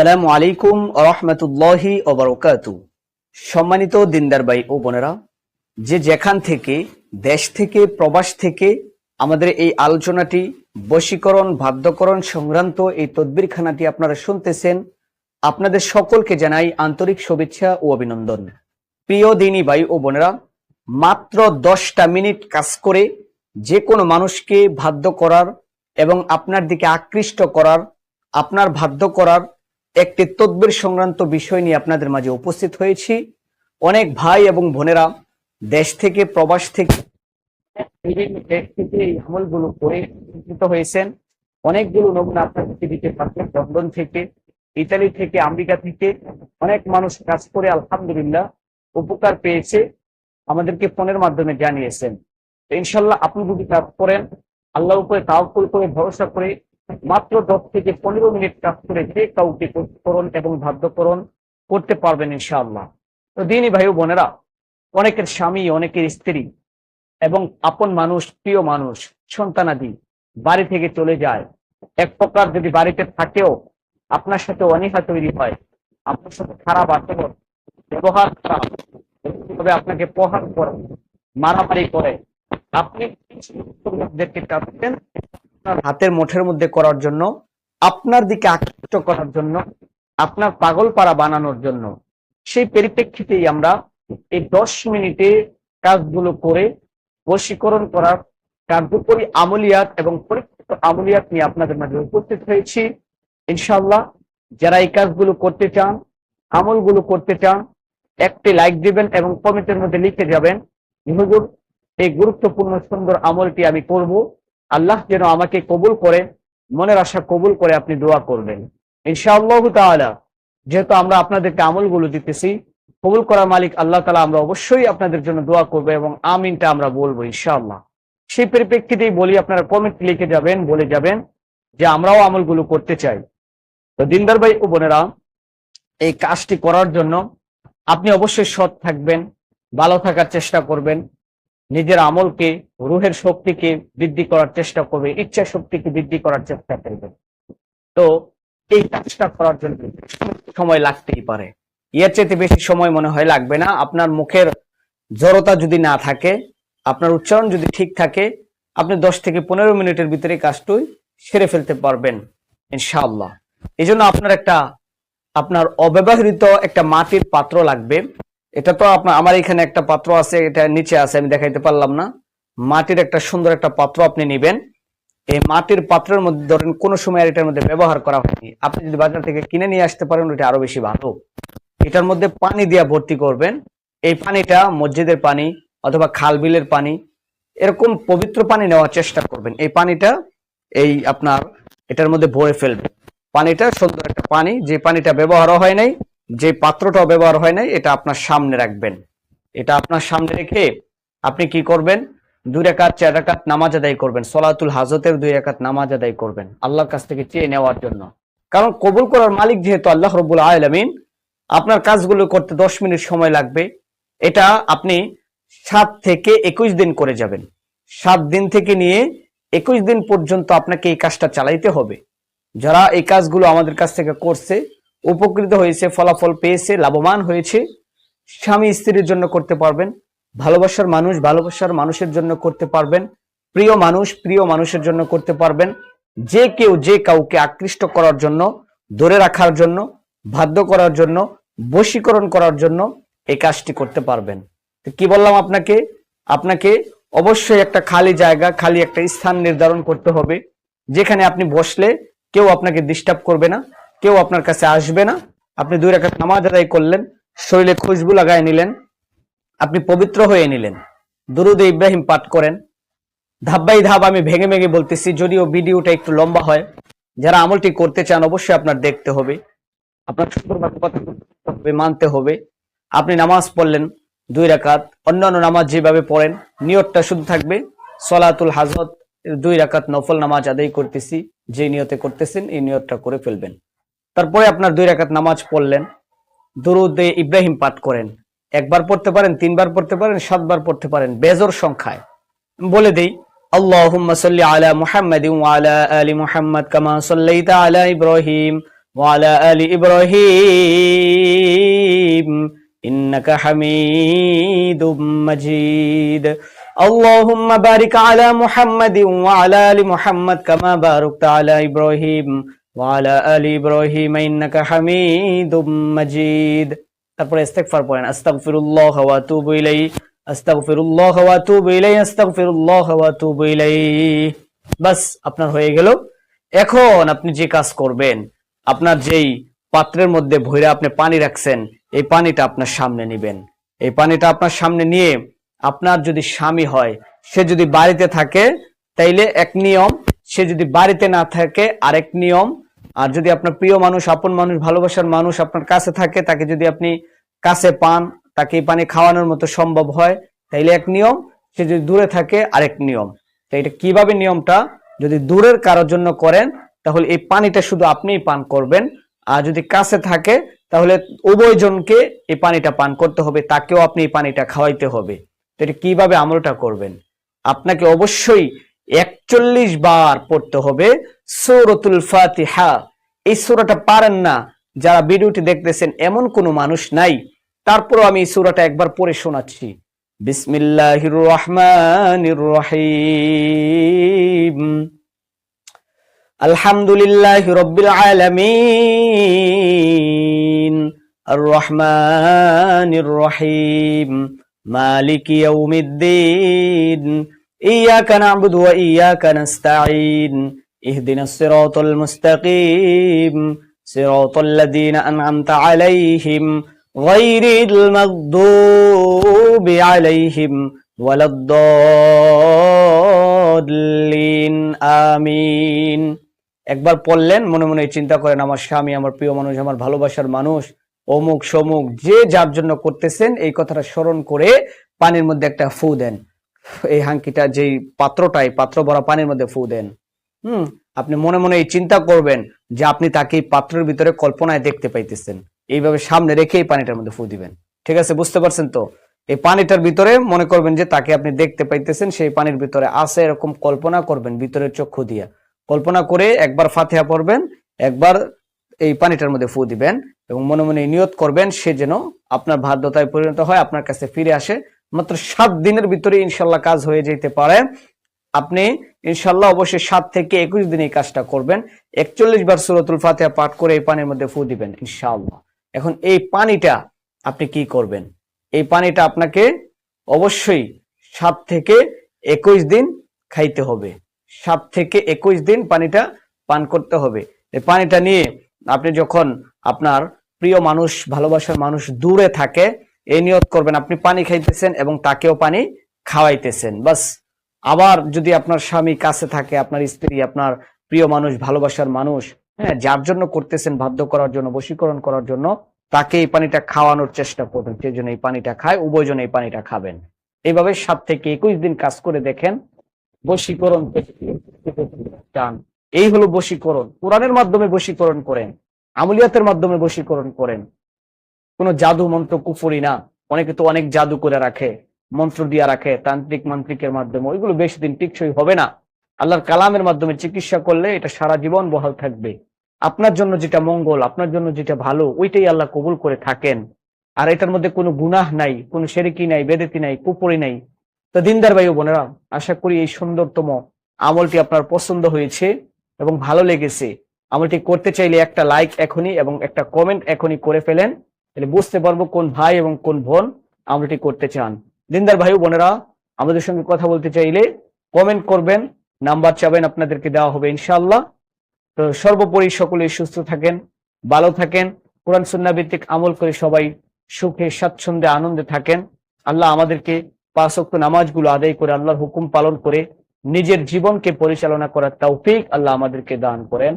আসসালামু আলাইকুম রহমতুল্লাহি ওবরকাতু সম্মানিত দিনদার ভাই ও বোনেরা, যে যেখান থেকে, দেশ থেকে, প্রবাস থেকে আমাদের এই আলোচনাটি, বশীকরণ, বাধ্যকরণ সংক্রান্ত এই তদবিরখানাটি আপনারা শুনতেছেন, আপনাদের সকলকে জানাই আন্তরিক শুভেচ্ছা ও অভিনন্দন। প্রিয় দিনী ভাই ও বোনেরা, মাত্র দশটা মিনিট কাজ করে যে কোনো মানুষকে বাধ্য করার এবং আপনার দিকে আকৃষ্ট করার, আপনার বাধ্য করার একটি তদ্বির সংক্রান্ত বিষয় নিয়ে আপনাদের মাঝে উপস্থিত হয়েছি। অনেক ভাই এবং বোনেরা দেশ থেকে, প্রবাস থেকে আমলগুলো করে উপকৃত হয়েছেন। অনেকগুলো নমুনা আপনাদেরকে দিতে পারবেন লন্ডন থেকে, ইতালি থেকে, আমেরিকা থেকে। অনেক মানুষ কাজ করে, আলহামদুলিল্লাহ, উপকার পেয়েছে। আমাদেরকে ফোনের মাধ্যমে জানিয়েছেন। ইনশাল্লাহ আপনি যদি কাজ করেন, আল্লাহর উপরে তাওকুল করে, ভরসা করে মাত্র দশ থেকে পনেরো মিনিট কাজ করে যে কাউকে করণ এবং বাধ্যকরণ করতে পারবেন ইনশাআল্লাহ। তো দিনই ভাই বোনেরা, অনেকের স্বামী, অনেকের স্ত্রী এবং আপন মানুষ, প্রিয় মানুষ, সন্তানাদি বাড়ি থেকে চলে যায়। এক প্রকার যদি বাড়িতে থাকেও আপনার সাথে অনীহা তৈরি হয়, আপনার সাথে খারাপ আচরণ, ব্যবহার খারাপ তবে আপনাকে প্রহার করে, মারামারি করে, আপনি চাচ্ছেন আপনার হাতের মুঠের মধ্যে করার জন্য, আপনার দিকে আকৃষ্ট করার জন্য, আপনার পাগল পাড়া বানানোর জন্য। সেই পরিপ্রেক্ষিতেই আমরা এই দশ মিনিটে কাজগুলো করে বশীকরণ করার কার্যকরী আমলিয়াত এবং পরীক্ষিত আমলিয়াত নিয়ে আপনাদের মাঝে উপস্থিত হয়েছি। ইনশাল্লাহ যারা এই কাজগুলো করতে চান, আমলগুলো করতে চান, একটি লাইক দিবেন এবং কমেন্টের মধ্যে লিখে যাবেন, হুজুর, এই গুরুত্বপূর্ণ সুন্দর আমলটি আমি করব। আল্লাহ যেন আমাকে কবুল করে, মনের আশা কবুল করে আপনি দোয়া করবেন। ইনশাআল্লাহ তাআলা, যেহেতু আমরা আপনাদেরকে আমলগুলো দিতেছি, কবুল করার মালিক আল্লাহ তালা আমরা অবশ্যই আপনাদের জন্য দোয়া করব এবং আমিনটা আমরা বলব ইনশাআল্লাহ। সেই পরিপ্রেক্ষিতেই বলি, আপনারা কমেন্ট লিখে যাবেন, বলে যাবেন যে আমরাও আমলগুলো করতে চাই। তো দিনদার ভাই ও বোনেরা, এই কাজটি করার জন্য আপনি অবশ্যই সৎ থাকবেন, ভালো থাকার চেষ্টা করবেন নিজের আমলকে, রুহের শক্তিকে বৃদ্ধি করার চেষ্টা করবে, ইচ্ছা শক্তিকে বৃদ্ধি করার চেষ্টা করবে। তো এই কাজটা করার জন্য সময় লাগতেই পারে। এর চাইতে বেশি সময় মনে হয় লাগবে না। আপনার মুখের জড়তা যদি না থাকে, আপনার উচ্চারণ যদি ঠিক থাকে, আপনি দশ থেকে পনেরো মিনিটের ভিতরে কাজটুই সেরে ফেলতে পারবেন, ইনশাআল্লাহ। এই জন্য আপনার একটা, আপনার অব্যবহৃত একটা মাটির পাত্র লাগবে। এটা তো আপনার, আমার এখানে একটা পাত্র আছে, এটা নিচে আছে, আমি দেখাইতে পারলাম না। মাটির একটা সুন্দর একটা পাত্র আপনি নেবেন। এই মাটির পাত্রের মধ্যে ধরেন কোনো সময় আর এটার মধ্যে ব্যবহার করা হয়নি। আপনি যদি বাজার থেকে কিনে নিয়ে আসতে পারেন, ওটা আরও বেশি ভালো। এটার মধ্যে পানি দিয়া ভর্তি করবেন। এই পানিটা মসজিদের পানি অথবা খাল বিলের পানি, এরকম পবিত্র পানি নেওয়ার চেষ্টা করবেন। এই পানিটা এই আপনার, এটার মধ্যে ভরে ফেলবেন। পানিটা সুন্দর একটা পানি, যে পানিটা ব্যবহারও হয় নাই যে পাত্রটা ব্যবহার হয় নাই, এটা আপনার সামনে রাখবেন। এটা আপনার সামনে রেখে আপনি কি করবেন? দুই রেখাত চার রেখাত নামাজ আদায় করবেন। সলাতুল হাজতের দুই রেখাত নামাজ আদায় করবেন, আল্লাহর কাছ থেকে চেয়ে নেওয়ার জন্য। কারণ কবুল করার মালিক যেহেতু আল্লাহ রবুল আলমিন, আপনার কাজগুলো করতে দশ মিনিট সময় লাগবে। এটা আপনি সাত থেকে একুশ দিন করে যাবেন। সাত দিন থেকে নিয়ে একুশ দিন পর্যন্ত আপনাকে এই কাজটা চালাইতে হবে। যারা এই কাজগুলো আমাদের কাছ থেকে করছে উপকৃত হয়েছে, ফলাফল পেয়েছে, লাভবান হয়েছে। স্বামী স্ত্রীর জন্য করতে পারবেন, ভালোবাসার মানুষ ভালোবাসার মানুষের জন্য করতে পারবেন, প্রিয় মানুষ প্রিয় মানুষের জন্য করতে পারবেন। যে কেউ যে কাউকে আকৃষ্ট করার জন্য, ধরে রাখার জন্য, বাধ্য করার জন্য, বশীকরণ করার জন্য এই কাজটি করতে পারবেন। তো কি বললাম আপনাকে? আপনাকে অবশ্যই একটা খালি জায়গা, খালি একটা স্থান নির্ধারণ করতে হবে, যেখানে আপনি বসলে কেউ আপনাকে ডিস্টার্ব করবে না। কেউ আপনার কাছে আসবে না। আপনি দুই রেখা নামাজ আদায় করলেন, শরীরে খুশবু লাগায় নিলেন, আপনি পবিত্র হয়ে নিলেন। দুরুদ ইব্রাহিম পাঠ করেন। ধাপ বাই ধাপ আমি ভেঙে ভেঙে বলতেছি, যদিও ভিডিওটা একটু লম্বা হয়। যারা আমলটি করতে চান, অবশ্যই আপনার দেখতে হবে। আপনার হবে মানতে হবে। আপনি নামাজ পড়লেন দুই রাকাত অন্যান্য নামাজ যেভাবে পড়েন, নিয়তটা শুধু থাকবে। সলাতুল হাজত, দুই রাকাত নফল নামাজ আদায় করতেছি, যে নিয়তে করতেছেন, এই নিয়তটা করে ফেলবেন। তারপরে আপনার দুই রাকাত নামাজ পড়লেন দরুদে ইব্রাহিম পাঠ করেন একবার পড়তে পারেন তিনবার পড়তে পারেন সাতবার পড়তে পারেন বেজর সংখ্যায় বলে দেই اللهم صل على محمد وعلى آل محمد كما صليت على إبراهيم وعلى آل إبراهيم إنك حميد مجيد اللهم بارك على محمد وعلى آل محمد كما باركت على إبراهيم ওয়ালা আলি ইব্রাহিম ইন্নাকা হামিদুম মাজিদ তারপরে ইস্তেগফার পড়েন, আস্তাগফিরুল্লাহ ওয়া আতুবু ইলাইহি আস্তাগফিরুল্লাহ ওয়া আতুবু ইলাইহি আস্তাগফিরুল্লাহ ওয়া আতুবু ইলাইহি বাস আপনার হয়ে গেল। এখন আপনি যে কাজ করবেন, আপনার যেই পাত্রের মধ্যে ভৈরা আপনি পানি রাখছেন, এই পানিটা আপনার সামনে নেবেন। এই পানিটা আপনার সামনে নিয়ে আপনার যদি স্বামী হয়, সে যদি বাড়িতে থাকে, তাইলে এক নিয়ম, সে যদি বাড়িতে না থাকে, আরেক নিয়ম আর যদি আপনার প্রিয় মানুষ, আপন মানুষ, ভালোবাসার মানুষ আপনার কাছে থাকে, তাকে যদি আপনি কাছে পান, তাকে এই পানি খাওয়ানোর মতো সম্ভব হয়, তাইলে এক নিয়ম, সে যদি দূরে থাকে, আরেক নিয়ম। তো এটা কীভাবে নিয়মটা? যদি দূরের কারোর জন্য করেন, তাহলে এই পানিটা শুধু আপনিই পান করবেন। আর যদি কাছে থাকে, তাহলে উভয়জনকে এই পানিটা পান করতে হবে, তাকেও আপনি এই পানিটা খাওয়াইতে হবে। তো এটা কীভাবে আমলটা করবেন? আপনাকে অবশ্যই একচল্লিশ বার পড়তে হবে সৌরতুল ফাতিহা। এই সূরাটা পারেন না। যারা ভিডিওটি দেখতেছেন, এমন কোনো মানুষ নাই। তারপরও আমি এই সূরাটা একবার পড়ে শোনাচ্ছি। বিসমিল্লাহির রহমানির রহিম। আলহামদুলিল্লাহ রব্বিল আলামিন। আর রহিম। মালিক ইয়াউমিদ্দিন। إياك نعبد وإياك نستعين اهدنا الصراط المستقيم صراط الذين أنعمت عليهم غير المغضوب عليهم ولا الضالين آمين একবার পড়লেন মনে মনে চিন্তা করেন আমার স্বামী আমার প্রিয় মানুষ আমার ভালোবাসার মানুষ অমুক সমুক যে যার জন্য করতেছেন এই কথাটা স্মরণ করে পানির মধ্যে একটা ফু দেন এই হাঙ্কিটা যেই পাত্রটাই, পাত্র ভরা পানির মধ্যে ফু দেন। হুম, আপনি মনে মনে এই চিন্তা করবেন যে আপনি তাকে এই পাত্রের ভিতরে কল্পনায় দেখতে পাইতেছেন। এইভাবে সামনে রেখে এই পানিটার মধ্যে ফু দিবেন। ঠিক আছে, বুঝতে পারছেন তো? এই পানিটার ভিতরে মনে করবেন যে তাকে আপনি দেখতে পাইতেছেন, সেই পানির ভিতরে আছে এরকম কল্পনা করবেন ভিতরের চক্ষু দিয়া। কল্পনা করে একবার ফাতিহা পড়বেন, একবার এই পানিটার মধ্যে ফু দিবেন এবং মনে মনে নিয়ত করবেন, সে যেন আপনার বাধ্যতায় পরিণত হয়, আপনার কাছে ফিরে আসে। মাত্র সাত দিনের ভিতরে ইনশাল্লাহ কাজ হয়ে যেতে পারে। আপনি ইনশাল্লাহ অবশ্যই সাত থেকে একুশ দিন এই কাজটা করবেন। একচল্লিশ বার সুরতুল ফাতিহা পাঠ করে এই পানির মধ্যে ফু দিবেন ইনশাআল্লাহ। এখন এই পানিটা আপনি কি করবেন? এই পানিটা আপনাকে অবশ্যই সাত থেকে একুশ দিন খাইতে হবে। সাত থেকে একুশ দিন পানিটা পান করতে হবে। এই পানিটা নিয়ে আপনি যখন আপনার প্রিয় মানুষ, ভালোবাসার মানুষ দূরে থাকে এই নিয়ত করবেন, আপনি পানি খাইতেছেন এবং তাকেও পানি খাওয়াইতেছেন। বাস, আবার যদি আপনার স্বামী কাছে থাকে, আপনার স্ত্রী, আপনার প্রিয় মানুষ, ভালোবাসার মানুষ হ্যাঁ যার জন্য করতেছেন, বাধ্য করার জন্য, বশীকরণ করার জন্য, তাকে এই পানিটা খাওয়ানোর চেষ্টা করবেন। সেই জন্য এই পানিটা খায় উভয়জন এই পানিটা খাবেন। এইভাবে সাত থেকে একুশ দিন কাজ করে দেখেন, বশীকরণ চান এই হলো বশীকরণ। কোরআনের মাধ্যমে বশীকরণ করেন, আমলিয়াতের মাধ্যমে বশীকরণ করেন। কোনো জাদু মন্ত্র কুফরি না। অনেকে তো অনেক জাদু করে রাখে, মন্ত্র দিয়া রাখে, তান্ত্রিক মান্ত্রিকের মাধ্যমে। ওইগুলো বেশি দিন টিকসই হবে না। আল্লাহর কালামের মাধ্যমে চিকিৎসা করলে এটা সারা জীবন বহাল থাকবে। আপনার জন্য যেটা মঙ্গল, আপনার জন্য যেটা ভালো, ওইটাই আল্লাহ কবুল করে থাকেন। আর এটার মধ্যে কোনো গুনাহ নাই, কোনো সেরিকি নাই, বেদেতি নাই কুপুরি নাই। তো দিনদার ভাই বোনেরা, আশা করি এই সুন্দরতম আমলটি আপনার পছন্দ হয়েছে এবং ভালো লেগেছে। আমলটি করতে চাইলে একটা লাইক এখনই এবং একটা কমেন্ট এখনই করে ফেলেন। তাহলে বুঝতে পারব কোন ভাই এবং কোন বোন আমলটি করতে চান। দিনদার ভাই বোনেরা, আমাদের সঙ্গে কথা বলতে চাইলে কমেন্ট করবেন নাম্বার চাবেন, আপনাদেরকে দেওয়া হবে ইনশাআল্লাহ। তো সর্বোপরি সকলে সুস্থ থাকেন, ভালো থাকেন, কোরআন সুন্না ভিত্তিক আমল করে সবাই সুখে, স্বাচ্ছন্দ্যে, আনন্দে থাকেন। আল্লাহ আমাদেরকে পাঁচ ওয়াক্ত নামাজগুলো আদায় করে, আল্লাহর হুকুম পালন করে নিজের জীবনকে পরিচালনা করার তৌফিক আল্লাহ আমাদেরকে দান করেন।